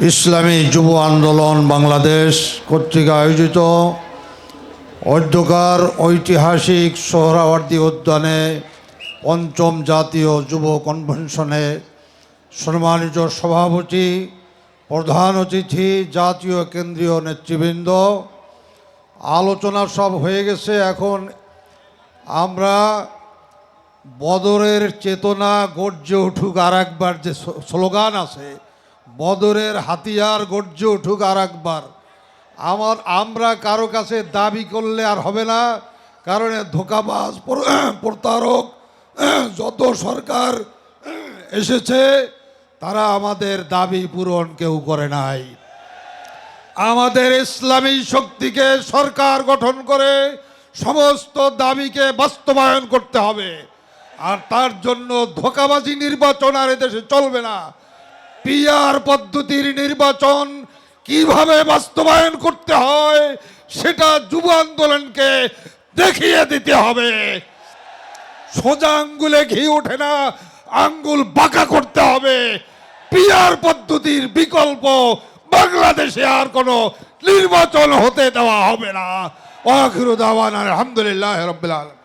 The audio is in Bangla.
ইসলামী যুব আন্দোলন বাংলাদেশ কর্তৃক আয়োজিত অধ্যকার ঐতিহাসিক সোহরাওয়ার্দী উদ্যানে পঞ্চম জাতীয় যুব কনভেনশনে সম্মানিত সভাপতি, প্রধান অতিথি, জাতীয় কেন্দ্রীয় নেতৃবৃন্দ, আলোচনা সব হয়ে গেছে। এখন আমরা বদরের চেতনা গর্জে উঠুক আর একবার যে স্লো- স্লোগান আছে বদরের হাতিয়ার গর্জে উঠুক আর একবার। আমার, আমরা কারও কাছে দাবি করলে আর হবে না, কারণ ধোকাবাজ প্রতারক, যত সরকার এসেছে, তারা আমাদের দাবি পূরণ কেউ করে নাই। আমাদের ইসলামী শক্তিকে সরকার গঠন করে সমস্ত দাবিকে বাস্তবায়ন করতে হবে। আর তার জন্য ধোকাবাজি নির্বাচন আর এদেশে চলবে না। পিআর পদ্ধতির নির্বাচন কীভাবে বাস্তবায়ন করতে হয় সেটা যুব আন্দোলনকে দেখিয়ে দিতে হবে। সোজা আঙ্গুলে ঘি ওঠে না, আঙ্গুল বাঁকা করতে হবে। পিয়ার পদ্ধতির বিকল্প বাংলাদেশে আর কোনো নির্বাচন হতে দেওয়া হবে না। ওয়াখিরু দাওয়ানা আলহামদুলিল্লাহ রবিল আলম